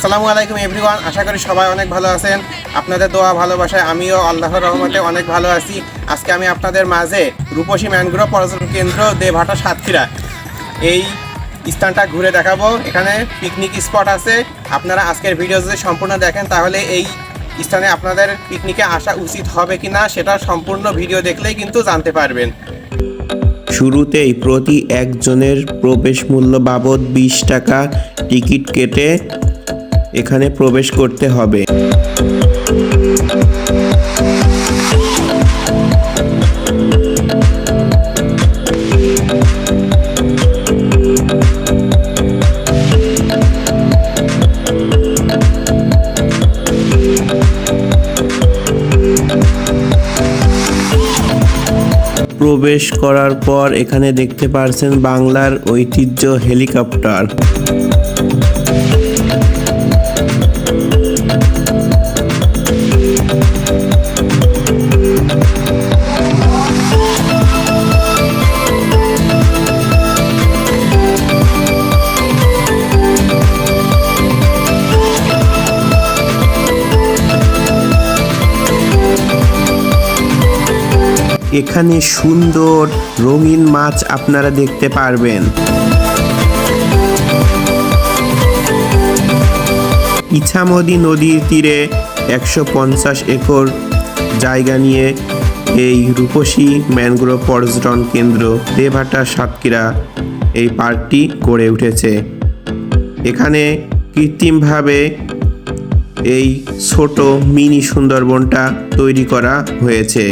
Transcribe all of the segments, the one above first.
আসসালামু আলাইকুম এভরিওয়ান, আশা করি সবাই অনেক ভালো আছেন। আপনাদের দোয়া, ভালোবাসায় আমিও আল্লাহর রহমতে অনেক ভালো আছি। আজকে আমি আপনাদের মাঝে রূপসী ম্যানগ্রোভ পর্যটন কেন্দ্র দেভাটা সাতক্ষীরা। এই স্থানটা ঘুরে দেখাবো। এখানে পিকনিক স্পট আছে। আপনারা আজকের ভিডিও যদি সম্পূর্ণ দেখেন, তাহলে এই স্থানে আপনাদের পিকনিকে আসা উচিত হবে কি না সেটা সম্পূর্ণ ভিডিও দেখলেই কিন্তু জানতে পারবেন। শুরুতেই প্রতি একজনের প্রবেশ মূল্য বাবদ বিশ টাকা টিকিট কেটে এখানে প্রবেশ করতে হবে। প্রবেশ করার পর এখানে দেখতে পারছেন বাংলার ঐতিহ্য হেলিকপ্টার। এখানে সুন্দর রঙিন মাছ আপনারা দেখতে পারবেন। ইছামতি নদীর তীরে একশো পঞ্চাশ একর জায়গা নিয়ে এই রূপসী ম্যানগ্রোভ পর্যটন কেন্দ্র দেভাটা সাতক্ষীরা এই পার্কটি গড়ে উঠেছে। এখানে কৃত্রিমভাবে এই ছোট মিনি সুন্দরবনটা তৈরি করা হয়েছে।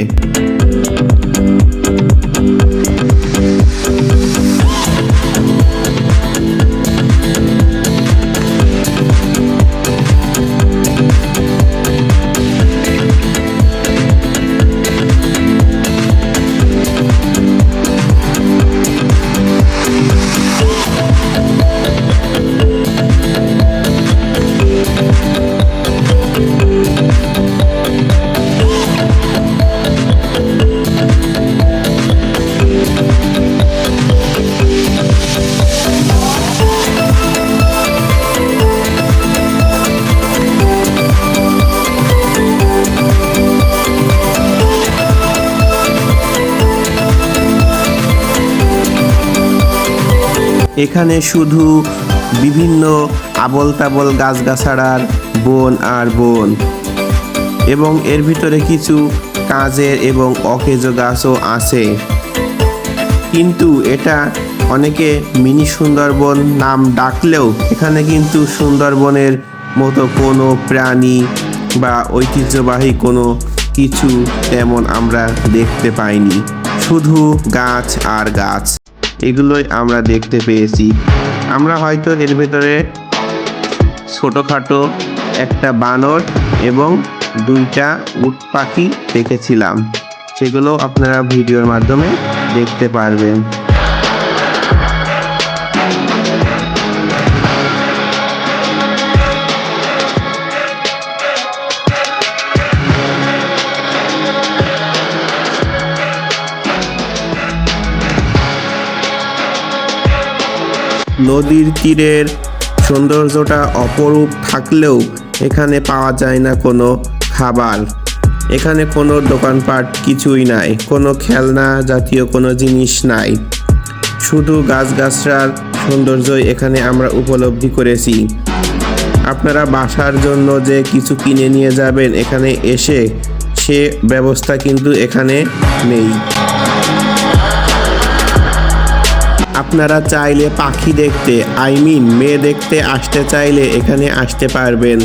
এখানে শুধু বিভিন্ন আবল তাবল গাছগাছাড়ার বন আর বন। এবং এর ভিতরে কিছু কাজের এবং অকেজ গাছও আছে। কিন্তু এটা অনেকে মিনি সুন্দরবন নাম ডাকলেও এখানে কিন্তু সুন্দরবনের মতো কোনো প্রাণী বা ঐতিহ্যবাহী কোনো কিছু তেমন আমরা দেখতে পাইনি। শুধু গাছ আর গাছ। এগুলোই আমরা দেখতে পেয়েছি। আমরা হয়তো এর ভেতরে ছোটোখাটো একটা বানর এবং দুইটা উট পাখি দেখেছিলাম। সেগুলো আপনারা ভিডিওর মাধ্যমে দেখতে পারবেন। নদীর তীরের সৌন্দর্যটা অপরূপ থাকলেও এখানে পাওয়া যায় না কোনো খাবার। এখানে কোনো দোকানপাট কিছুই নাই, কোনো খেলনা জাতীয় কোনো জিনিস নাই। শুধু গাছগাছরার সৌন্দর্যই এখানে আমরা উপলব্ধি করেছি। আপনারা বাসার জন্য যে কিছু কিনে নিয়ে যাবেন এখানে এসে সে ব্যবস্থা কিন্তু এখানে নেই। আপনারা চাইলে পাখি দেখতে আই মিন মেয়ে দেখতে আসতে চাইলে এখানে আসতে পারবেন।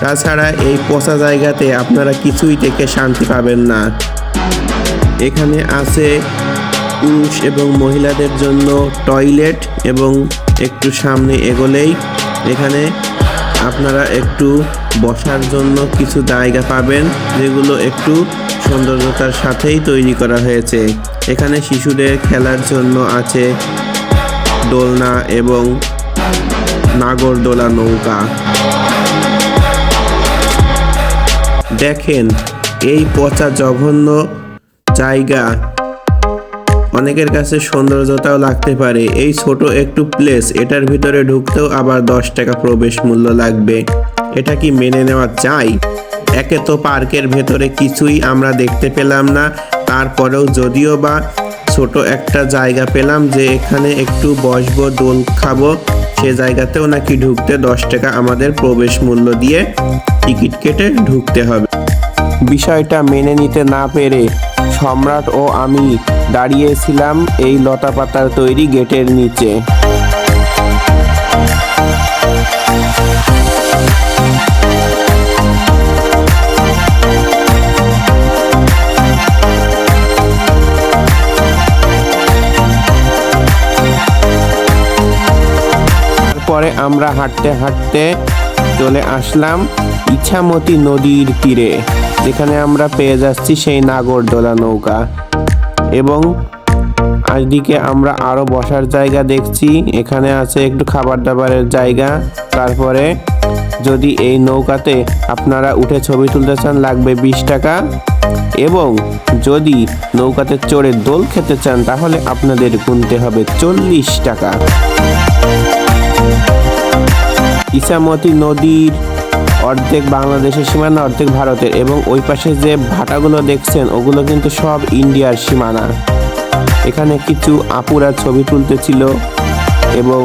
তাছাড়া এই পচা জায়গাতে আপনারা কিছুই দেখে শান্তি পাবেন না। এখানে আছে পুরুষ এবং মহিলাদের জন্য টয়লেট এবং একটু সামনে এগোলেই এখানে আপনারা একটু বসার জন্য কিছু জায়গা পাবেন, যেগুলো একটু সৌন্দর্যতার সাথেই তৈরি করা হয়েছে। এখানে শিশুদের খেলার জন্য আছে দোলনা এবং নাগরদোলা নৌকা। দেখেন, এই পচা জঘন্য জায়গা অনেকের কাছে সৌন্দর্যতাও লাগতে পারে। এই ছোট একটু প্লেস এটার ভিতরে ঢুকতেও আবার দশ টাকা প্রবেশ মূল্য লাগবে। এটা কি মেনে নেওয়া চাই একে তো পার্কের ভেতরে কিছুই আমরা দেখতে পেলাম না। তারপরেও যদিও বা ছোট একটা জায়গা পেলাম যে এখানে একটু বসবো, দোল খাব, সে জায়গাতেও নাকি ঢুকতে দশ টাকা আমাদের প্রবেশ মূল্য দিয়ে টিকিট কেটে ঢুকতে হবে। বিষয়টা মেনে নিতে না পেরে সম্রাট ও আমি দাঁড়িয়েছিলাম এই লতাপাতার তৈরি গেটের নিচে। তারপরে আমরা হাঁটতে হাঁটতে চলে আসলাম ইছামতি নদীর তীরে। যেখানে আমরা পেয়ে যাচ্ছি সেই নাগরদোলা নৌকা। এবং আজদিকে আমরা আরও বসার জায়গা দেখছি। এখানে আছে একটু খাবার দাবারের জায়গা। তারপরে যদি এই নৌকাতে আপনারা উঠে ছবি তুলতে চান, লাগবে বিশ টাকা। এবং যদি নৌকাতে চড়ে দোল খেতে চান, তাহলে আপনাদের গুনতে হবে চল্লিশ টাকা। ইসামতি নদীর অর্ধেক বাংলাদেশের সীমানা, অর্ধেক ভারতের। এবং ওই পাশে যে ভাটাগুলো দেখছেন, ওগুলো কিন্তু সব ইন্ডিয়ার সীমানা। এখানে কিছু আপুরা ছবি তুলতেছিল এবং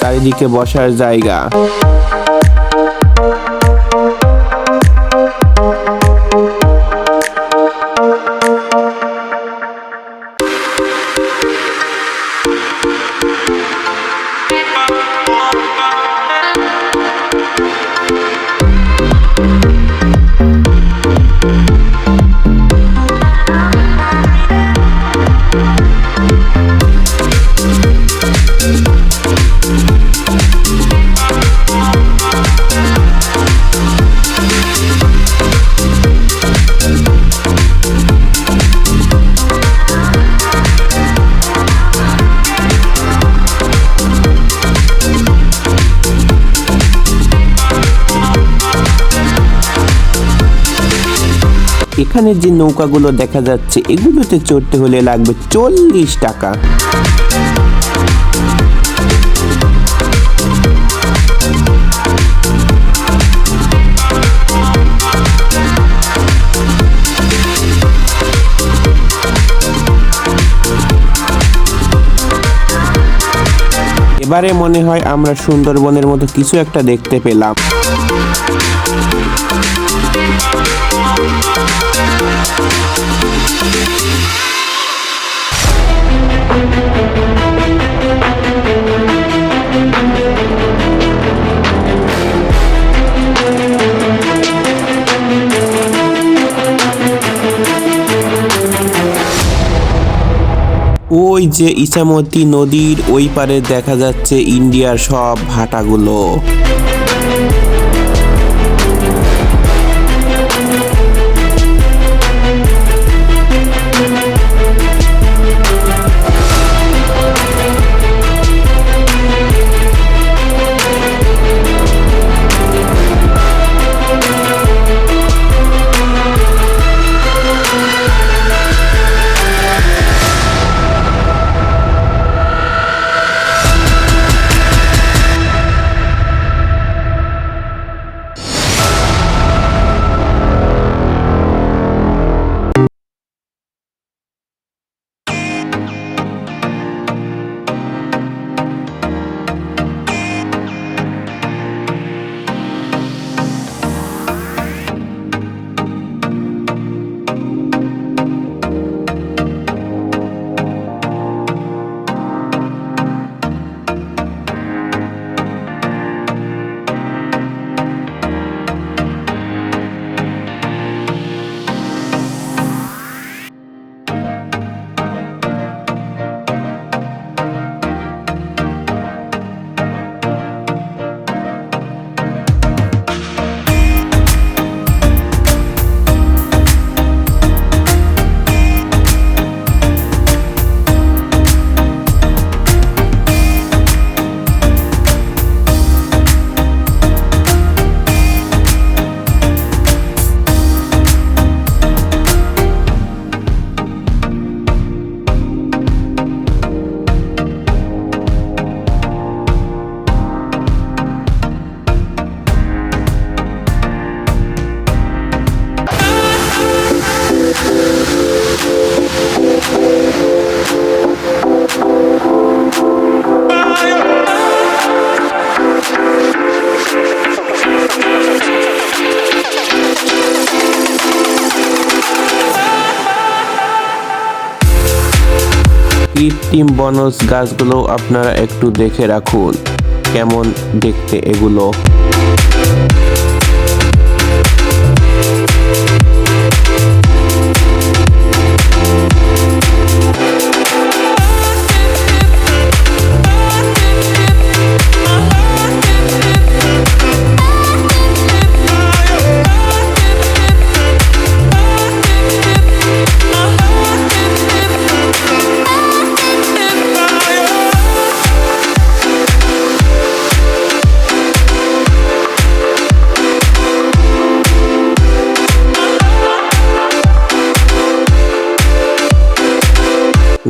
চারিদিকে বসার জায়গা। এখানে যে নৌকাগুলো দেখা যাচ্ছে, এগুলোতে চড়তে হলে লাগবে চল্লিশ টাকা। এবারে মনে হয় আমরা সুন্দরবনের মতো কিছু একটা দেখতে পেলাম। ওই যে ইসামতি নদীর ওই পারে দেখা যাচ্ছে ইন্ডিয়ার সব ভাটাগুলো। কৃত্রিম বনজ গাছগুলো আপনারা একটু দেখে রাখুন। কেমন দেখতে এগুলো?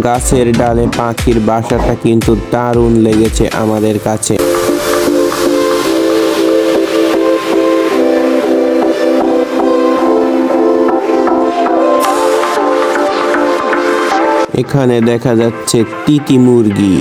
গাছের ডালে পাখির বাসাটা কিন্তু দারুণ লেগেছে আমাদের কাছে। এখানে দেখা যাচ্ছে তিতি মুরগি।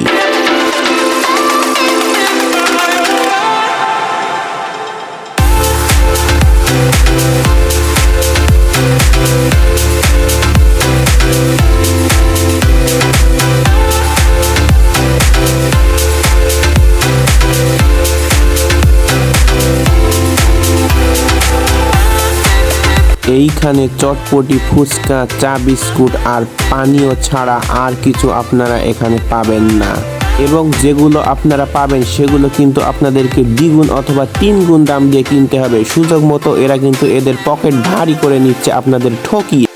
এইখানে চটপটি, ফুচকা, চা বিস্কুট আর পানীয় ছাড়া আর কিছু আপনারা এখানে পাবেন না। এবং যেগুলো আপনারা পাবেন, সেগুলো কিন্তু আপনাদেরকে দ্বিগুণ অথবা তিন গুণ দাম দিয়ে কিনতে হবে। সুযোগ মতো এরা কিন্তু এদের পকেট ভারী করে নিচ্ছে আপনাদের ঠকিয়ে।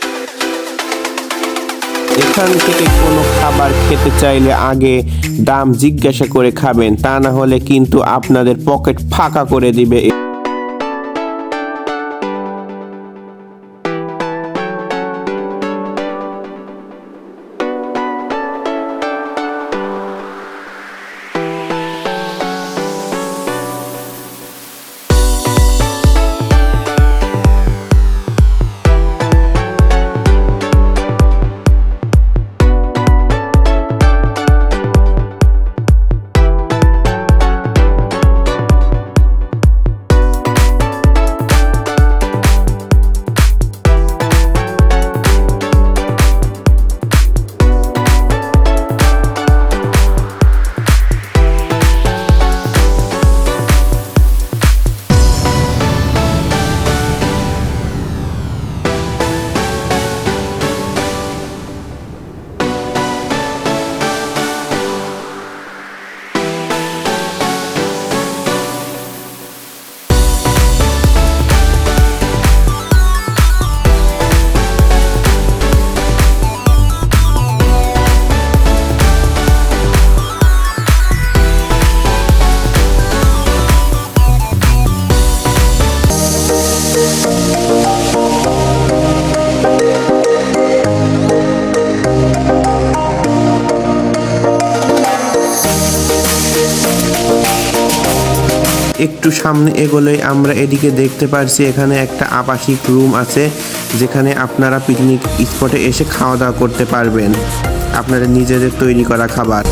এখান থেকে কোনো খাবার খেতে চাইলে আগে দাম জিজ্ঞাসা করে খাবেন, তা না হলে কিন্তু আপনাদের পকেট ফাঁকা করে দিবে। একটু সামনে এগোলেই আমরা এদিকে দেখতে পারছি এখানে একটা আবাসিক রুম আছে, যেখানে আপনারা পিকনিক স্পটে এসে খাওয়া দাওয়া করতে পারবেন। আপনাদের নিজেদের তৈরি করা খাবার।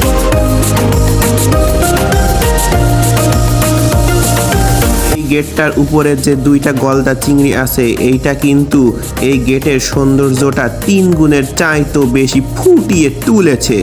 গেটটার উপরে যে দুইটা গলদা চিংড়ি আছে, এইটা কিন্তু এই গেটের সৌন্দর্যটা তিন গুণের চাইতো বেশি ফুটিয়ে তুলেছে।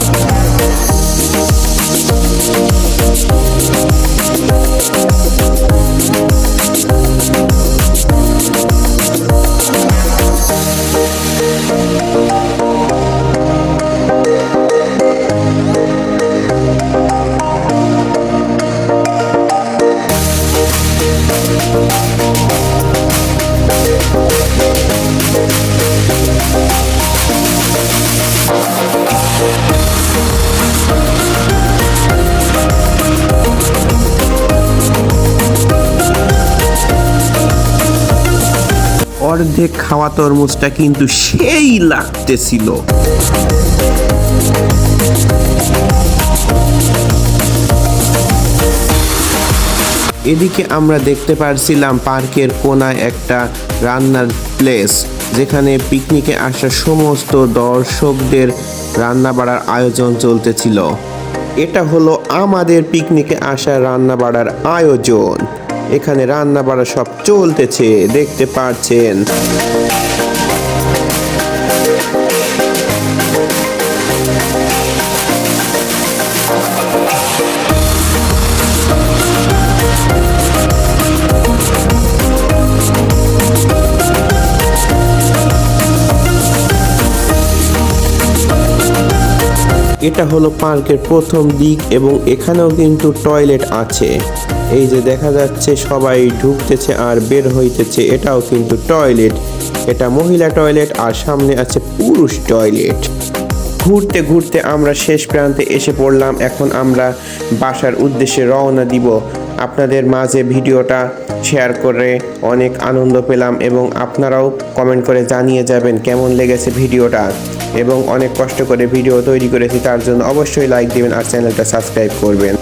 অর্ধেক খাওয়া তরমুজটা কিন্তু সেই লাগতেছিল। এদিকে আমরা দেখতে পারছিলাম পার্কের কোনায় একটা রান্নার প্লেস, যেখানে পিকনিকে আসা সমস্ত দর্শকদের রান্না বাড়ার আয়োজন চলতেছিল। এটা হলো আমাদের পিকনিকে আসা রান্না বাড়ার আয়োজন। এখানে রান্না বাড়া সব চলতেছে দেখতে পাচ্ছেন এটা হলো পার্কের প্রথম দিক এবং এখানেও কিন্তু টয়লেট আছে। এই যে দেখা যাচ্ছে সবাই ঢুকতেছে আর বের হইতেছে, এটাও কিন্তু টয়লেট। এটা মহিলা টয়লেট আর সামনে আছে পুরুষ টয়লেট। ঘুরতে ঘুরতে আমরা শেষ প্রান্তে এসে পড়লাম। এখন আমরা বাসার উদ্দেশ্যে রওনা দিব। আপনাদের মাঝে ভিডিওটা শেয়ার করে অনেক আনন্দ পেলাম এবং আপনারাও কমেন্ট করে জানিয়ে যাবেন কেমন লেগেছে ভিডিওটা। এবং অনেক কষ্ট করে ভিডিও তৈরি করেছি, তার জন্য অবশ্যই লাইক দিবেন আর চ্যানেলটা সাবস্ক্রাইব করবেন।